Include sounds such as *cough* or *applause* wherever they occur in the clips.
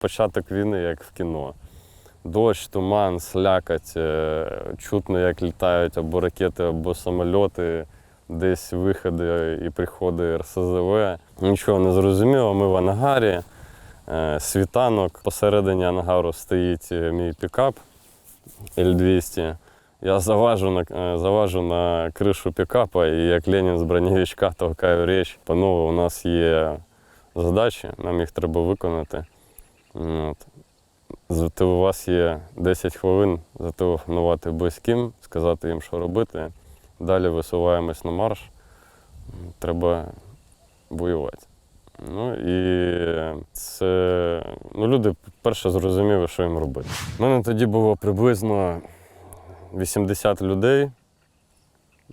Початок війни, як в кіно. Дощ, туман, слякать, е, чутно, як літають або ракети, або самольоти, десь виходи і приходи РСЗВ. Нічого не зрозуміло. Ми в ангарі. Е, Світанок. Посередині ангару стоїть е, мій пікап L200. Я заважу на, заважу на кришу пікапа і як Ленін з бронєвичка *laughs* толкаю річ. Панове, у нас є задачі, нам їх треба виконати. От. Зате у вас є 10 хвилин зателефонувати близьким, сказати їм, що робити. Далі висуваємось на марш. Треба воювати. Ну і це ну, люди перше зрозуміли, що їм робити. У мене тоді було приблизно 80 людей,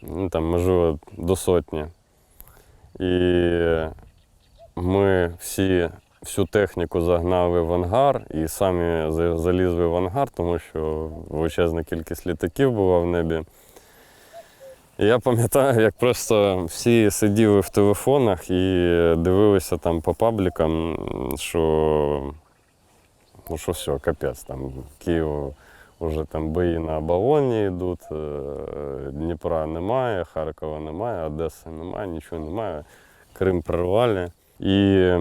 ну, там, можливо, до сотні. І ми всі всю техніку загнали в ангар і самі залізли в ангар, тому що величезна кількість літаків була в небі. І я пам'ятаю, як просто всі сиділи в телефонах і дивилися там по паблікам, що, ну, що все, капець, там Київ вже там бої на оболоні йдуть, е, Дніпра немає, Харкова немає, Одеси немає, нічого немає. Крим прорвали. І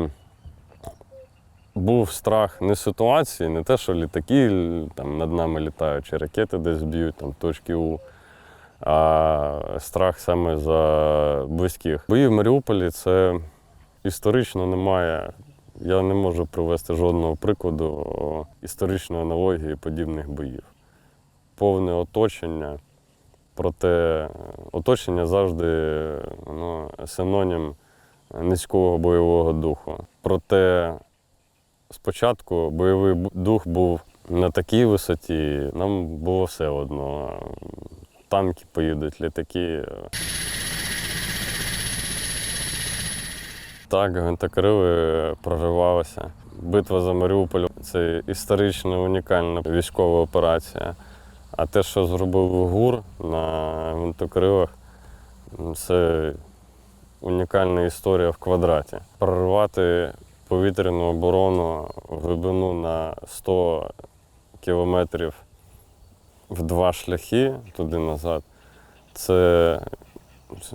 був страх не ситуації, не те, що літаки там, над нами літають, чи ракети десь б'ють, там, точки У, а страх саме за близьких. Бої в Маріуполі це історично немає. Я не можу привести жодного прикладу історичної аналогії подібних боїв. Повне оточення, проте оточення завжди ну, синонім низького бойового духу. Проте спочатку бойовий дух був на такій висоті, нам було все одно. Танки поїдуть, літаки. Так, гвинтокрили проривалися. Битва за Маріуполь це історична унікальна військова операція. А те, що зробив ГУР на гвинтокрилах, це унікальна історія в квадраті. Прорвати повітряну оборону глибину на 100 кілометрів в два шляхи туди-назад. Це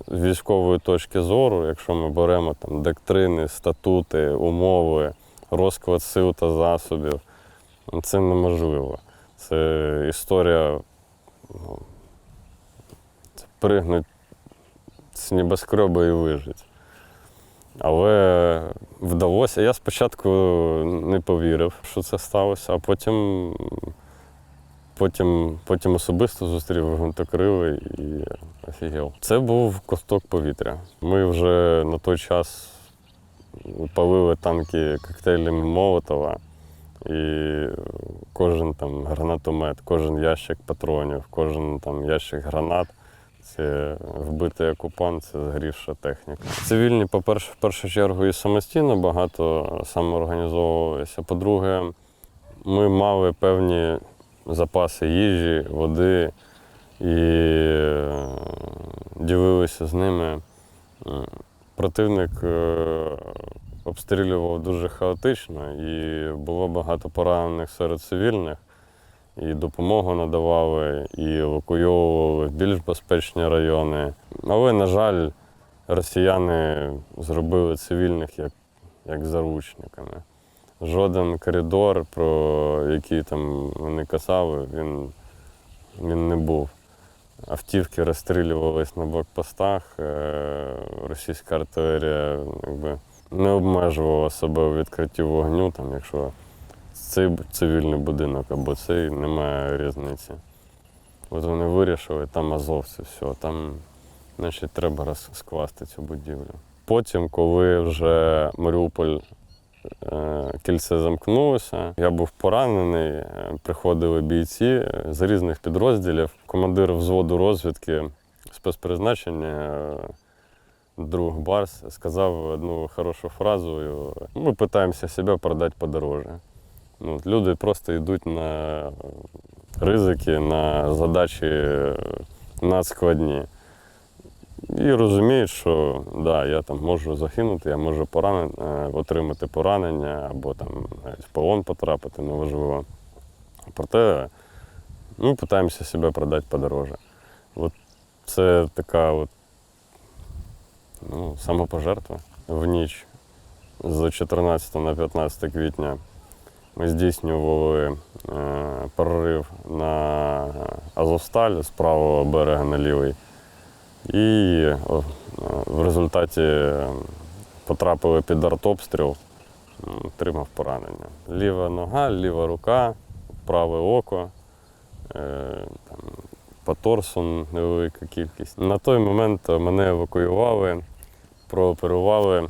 з військової точки зору, якщо ми беремо там доктрини, статути, умови, розклад сил та засобів, це неможливо. Це історія ну, пригнуть з небоскреба і вижити. Але вдалося. Я спочатку не повірив, що це сталося, а потім, потім, потім особисто зустрів гвинтокрили і офігел. Це був ковток повітря. Ми вже на той час палили танки коктейлями Молотова. І кожен там гранатомет, кожен ящик патронів, кожен там ящик гранат це вбитий окупант, це згрівша техніка. Цивільні, по-перше, в першу чергу, і самостійно багато самоорганізовувалися. По-друге, ми мали певні запаси їжі, води і е, ділилися з ними. Противник е, обстрілював дуже хаотично і було багато поранених серед цивільних і допомогу надавали, і евакуйовували в більш безпечні райони. Але, на жаль, росіяни зробили цивільних як, як заручниками. Жоден коридор, про який там вони казали, він, він не був. Автівки розстрілювались на блокпостах, е, російська артилерія якби, не обмежувала себе у відкритті вогню, там, якщо цей цивільний будинок або цей немає різниці. От вони вирішили, там азовці, все, там значить, треба роз- скласти цю будівлю. Потім, коли вже Маріуполь е, кільце замкнулося, я був поранений, е, приходили бійці е, з різних підрозділів. Командир взводу розвідки спецпризначення. Друг Барс сказав одну хорошу фразу. Ми намагаємося себе продати подороже. Ну, люди просто йдуть на ризики, на задачі надскладні. і розуміють, що да, я там можу загинути, я можу поранен, е, отримати поранення або там навіть в полон потрапити, неважливо. Проте ми намагаємося себе продати подороже. От це така от, ну, самопожертва в ніч з 14 на 15 квітня ми здійснювали е, прорив на Азовсталь з правого берега на лівий. І в результаті е, потрапили під артобстріл, отримав поранення. Ліва нога, ліва рука, праве око, е, торсу невелика кількість. На той момент мене евакуювали, прооперували.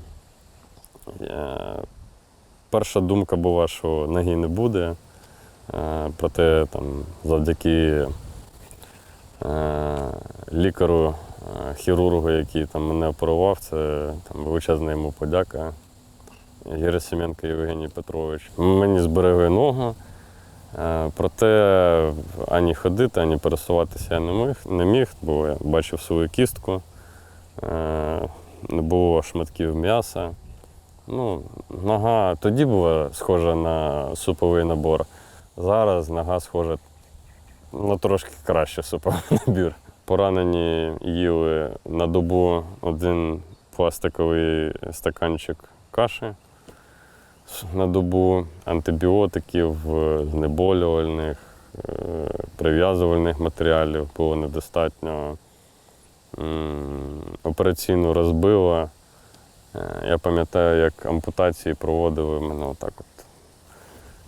Перша думка була, що ноги не буде. Е, Проте там, завдяки е, лікару, е, хірургу, який там мене оперував, це там, величезна йому подяка. Герасименко Євгеній Петрович. Мені зберегли ногу. Проте ані ходити, ані пересуватися я не міг, не міг, бо я бачив свою кістку, не було шматків м'яса. Ну, нога тоді була схожа на суповий набор. Зараз нога схожа на трошки краще суповий *laughs* набір. Поранені їли на добу один пластиковий стаканчик каші на добу, антибіотиків, знеболювальних, е, прив'язувальних матеріалів було недостатньо. М, Операційну розбила. Е, Я пам'ятаю, як ампутації проводили мене отак от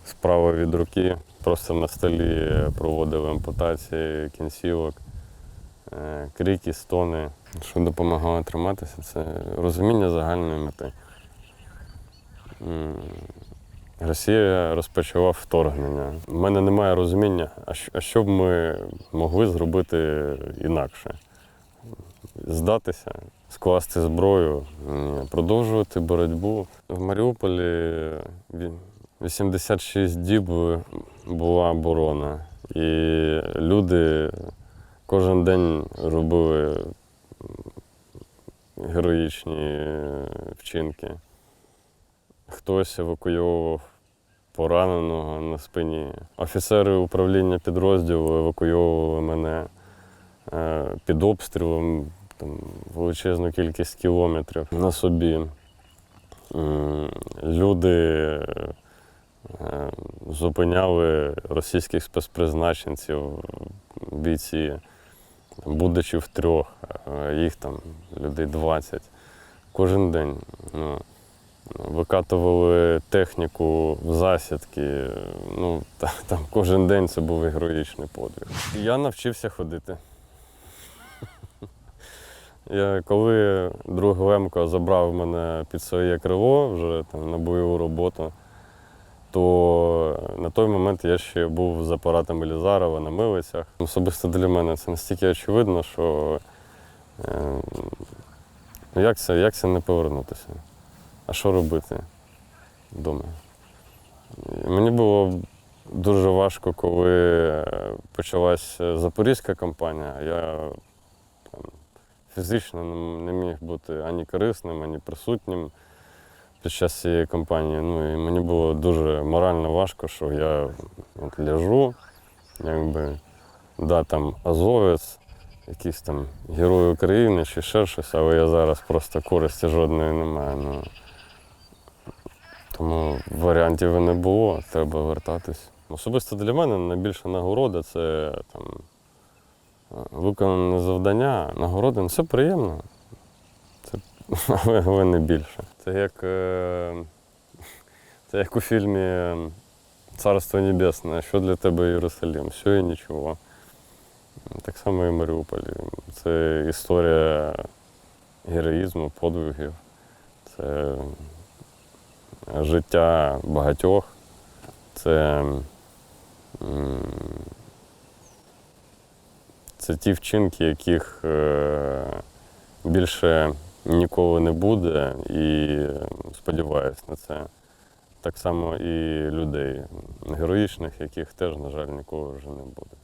справа від руки. Просто на столі проводили ампутації кінцівок, Е, крики, стони. Що допомагало триматися, це розуміння загальної мети. Росія розпочала вторгнення. У мене немає розуміння, а що б ми могли зробити інакше здатися, скласти зброю, продовжувати боротьбу. В Маріуполі 86 діб була оборона, і люди кожен день робили героїчні вчинки. Хтось евакуйовував пораненого на спині. Офіцери управління підрозділу евакуйовували мене е, під обстрілом там, величезну кількість кілометрів на собі. Люди е, зупиняли російських спецпризначенців, бійці, будучи в трьох, е, їх там людей 20. Кожен день. Ну, викатували техніку в засідки. Ну, *laughs* там кожен день це був героїчний подвиг. Я навчився ходити. Я, коли друг Лемко забрав мене під своє крило вже там, на бойову роботу, то на той момент я ще був з апаратом Елізарова на милицях. Особисто для мене це настільки очевидно, що е, як, це, як це не повернутися? А що робити вдома? Мені було дуже важко, коли е, почалась запорізька кампанія. Я фізично не- міг бути ані корисним, ані присутнім під час цієї кампанії. Ну, і мені було дуже морально важко, що я от ляжу, якби, да, там азовець, якийсь там герой України чи ще щось, але я зараз просто користі жодної не маю. Ну, тому варіантів і не було, треба вертатись. Особисто для мене найбільша нагорода це там, виконане завдання, нагорода, ну, все приємно. Це, *laughs* але, але не більше. Це як, е, це як у фільмі Царство Небесне, що для тебе Єрусалим, все і нічого. Так само і в Маріуполі. Це історія героїзму, подвигів. Це життя багатьох. Це, це ті вчинки, яких е, більше ніколи не буде, і сподіваюся на це. Так само і людей героїчних, яких теж, на жаль, ніколи вже не буде.